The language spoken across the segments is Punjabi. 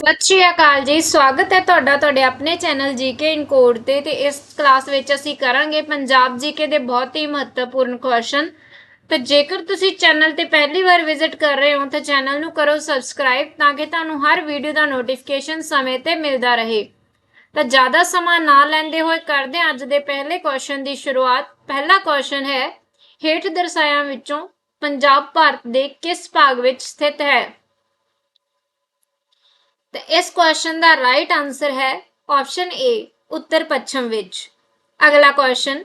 ਸਤਿ ਸ਼੍ਰੀ ਅਕਾਲ ਜੀ, ਸਵਾਗਤ ਹੈ ਤੁਹਾਡਾ ਤੁਹਾਡੇ ਆਪਣੇ ਚੈਨਲ ਜੀਕੇ ਇਨ ਕੋਡ ਤੇ ਤੇ ਇਸ ਕਲਾਸ ਵਿੱਚ ਅਸੀਂ ਕਰਾਂਗੇ ਪੰਜਾਬ ਜੀਕੇ ਦੇ ਬਹੁਤ ਹੀ ਮਹੱਤਵਪੂਰਨ ਕੁਐਸਚਨ ਤੇ ਜੇਕਰ ਤੁਸੀਂ ਚੈਨਲ ਤੇ ਪਹਿਲੀ ਵਾਰ ਵਿਜ਼ਿਟ ਕਰ ਰਹੇ ਹੋ, ਤਾਂ ਚੈਨਲ ਨੂੰ ਕਰੋ ਸਬਸਕ੍ਰਾਈਬ ਤਾਂ ਕਿ ਤੁਹਾਨੂੰ ਹਰ ਵੀਡੀਓ ਦਾ ਨੋਟੀਫਿਕੇਸ਼ਨ ਸਮੇਂ ਤੇ ਮਿਲਦਾ ਰਹੇ। ਤਾਂ ਜ਼ਿਆਦਾ ਸਮਾਂ ਨਾ ਲੈਂਦੇ ਹੋਏ ਕਰਦੇ ਹਾਂ ਅੱਜ ਦੇ ਪਹਿਲੇ ਕੁਐਸਚਨ ਦੀ ਸ਼ੁਰੂਆਤ। ਪਹਿਲਾ ਕੁਐਸਚਨ ਹੈ, ਹੇਠ ਦਰਸਾਇਆਂ ਵਿੱਚੋਂ ਪੰਜਾਬ ਭਾਰਤ ਦੇ ਕਿਸ ਭਾਗ ਵਿੱਚ ਸਥਿਤ ਹੈ? ਤੇ ਇਸ ਕੁਐਸਚਨ ਦਾ ਰਾਈਟ ਆਨਸਰ ਹੈ ਆਪਸ਼ਨ ਏ ਉੱਤਰ ਪੱਛਮ ਵਿੱਚ। ਅਗਲਾ ਕੁਐਸਚਨ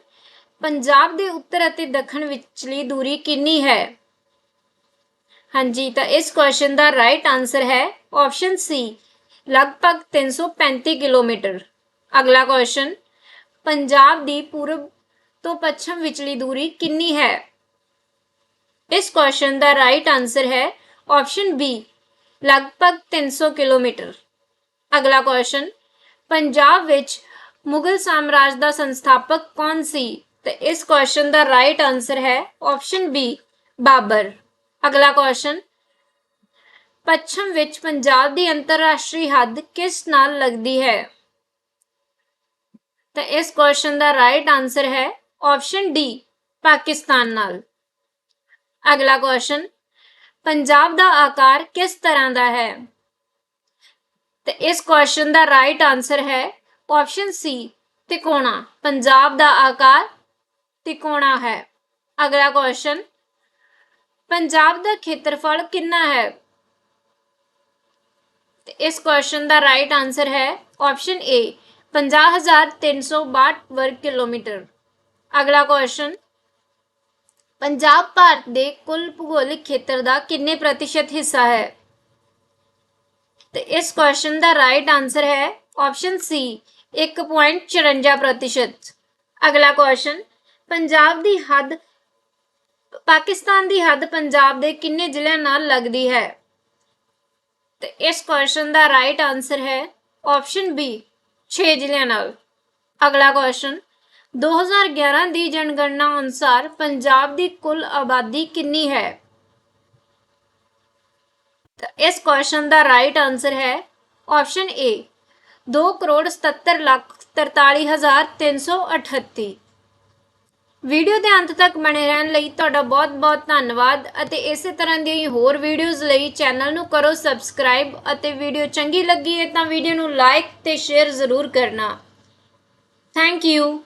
ਪੰਜਾਬ ਦੇ ਉੱਤਰ ਅਤੇ ਦੱਖਣ ਵਿਚਲੀ ਦੂਰੀ ਕਿੰਨੀ ਹੈ? ਹਾਂਜੀ, ਤਾਂ ਇਸ ਕੁਐਸਚਨ ਦਾ ਰਾਈਟ ਆਨਸਰ ਹੈ ਆਪਸ਼ਨ ਸੀ ਲਗਭਗ 335 ਕਿਲੋਮੀਟਰ। ਅਗਲਾ ਕੁਐਸਚਨ ਪੰਜਾਬ ਦੀ ਪੂਰਬ ਤੋਂ ਪੱਛਮ ਵਿਚਲੀ ਦੂਰੀ ਕਿੰਨੀ ਹੈ? ਇਸ ਕੁਐਸਚਨ ਦਾ ਰਾਈਟ ਆਨਸਰ ਹੈ ਆਪਸ਼ਨ ਬੀ ਲਗਭਗ 300 ਕਿਲੋਮੀਟਰ। ਅਗਲਾ ਕੁਐਸਚਨ ਪੰਜਾਬ ਵਿੱਚ ਮੁਗਲ ਸਾਮਰਾਜ ਦਾ ਸੰਸਥਾਪਕ ਕੌਣ ਸੀ? ਤੇ ਇਸ ਕੁਐਸਚਨ ਦਾ ਰਾਈਟ ਆਨਸਰ ਹੈ ਆਪਸ਼ਨ ਬੀ ਬਾਬਰ। ਅਗਲਾ ਕੁਐਸਚਨ ਪੱਛਮ ਵਿੱਚ ਪੰਜਾਬ ਦੀ ਅੰਤਰਰਾਸ਼ਟਰੀ ਹੱਦ ਕਿਸ ਨਾਲ ਲੱਗਦੀ ਹੈ? ਤਾਂ ਇਸ ਕੁਐਸਚਨ ਦਾ ਰਾਈਟ ਆਨਸਰ ਹੈ ਆਪਸ਼ਨ ਡੀ ਪਾਕਿਸਤਾਨ ਨਾਲ। ਅਗਲਾ ਕੁਐਸਚਨ ਪੰਜਾਬ ਦਾ ਆਕਾਰ ਕਿਸ ਤਰ੍ਹਾਂ ਦਾ ਹੈ? ਤੇ ਇਸ ਕੁਐਸਚਨ ਦਾ ਰਾਈਟ ਆਨਸਰ ਹੈ ਆਪਸ਼ਨ ਸੀ ਤਿਕੋਣਾ। ਪੰਜਾਬ ਦਾ ਆਕਾਰ ਤਿਕੋਣਾ ਹੈ। ਅਗਲਾ ਕੁਐਸਚਨ ਪੰਜਾਬ ਦਾ ਖੇਤਰਫਲ ਕਿੰਨਾ ਹੈ? ਤੇ ਇਸ ਕੁਐਸਚਨ ਦਾ ਰਾਈਟ ਆਨਸਰ ਹੈ ਆਪਸ਼ਨ ਏ 50362 ਵਰਗ ਕਿਲੋਮੀਟਰ। ਅਗਲਾ ਕੁਐਸਚਨ ਪੰਜਾਬ ਭਾਰਤ ਦੇ ਕੁੱਲ ਭੂਗੋਲਿਕ ਖੇਤਰ ਦਾ ਕਿੰਨੇ ਪ੍ਰਤੀਸ਼ਤ ਹਿੱਸਾ ਹੈ? ਤੇ ਇਸ ਕੁਐਸਚਨ ਦਾ ਰਾਈਟ ਆਨਸਰ ਹੈ ਆਪਸ਼ਨ ਸੀ 1.54 ਪ੍ਰਤੀਸ਼ਤ। ਅਗਲਾ ਕੁਐਸਚਨ ਪੰਜਾਬ ਦੀ ਹੱਦ, ਪਾਕਿਸਤਾਨ ਦੀ ਹੱਦ ਪੰਜਾਬ ਦੇ ਕਿੰਨੇ ਜ਼ਿਲ੍ਹਿਆਂ ਨਾਲ ਲੱਗਦੀ ਹੈ? ਤੇ ਇਸ ਕੁਐਸਚਨ ਦਾ ਰਾਈਟ ਆਨਸਰ ਹੈ ਆਪਸ਼ਨ ਬੀ 6 ਜ਼ਿਲ੍ਹਿਆਂ ਨਾਲ। ਅਗਲਾ ਕੁਐਸਚਨ 2011 ਦੀ ਜਨਗਣਨਾ ਅਨੁਸਾਰ ਪੰਜਾਬ ਦੀ ਕੁੱਲ ਆਬਾਦੀ ਕਿੰਨੀ ਹੈ? ਇਸ ਕੁਐਸਚਨ ਦਾ ਰਾਈਟ ਆਨਸਰ ਹੈ option A 2 crore 77 lakh 43338 video ਦੇ ਅੰਤ ਤੱਕ ਬਣੇ ਰਹਿਣ ਲਈ ਤੁਹਾਡਾ ਬਹੁਤ-ਬਹੁਤ ਧੰਨਵਾਦ ਅਤੇ ਇਸੇ ਤਰ੍ਹਾਂ ਦੀਆਂ ਹੋਰ ਵੀਡੀਓਜ਼ ਲਈ ਚੈਨਲ ਨੂੰ ਕਰੋ ਸਬਸਕ੍ਰਾਈਬ ਅਤੇ ਵੀਡੀਓ ਚੰਗੀ ਲੱਗੀ ਹੈ ਤਾਂ ਵੀਡੀਓ ਨੂੰ ਲਾਈਕ ਤੇ ਸ਼ੇਅਰ ਜ਼ਰੂਰ ਕਰਨਾ। Thank you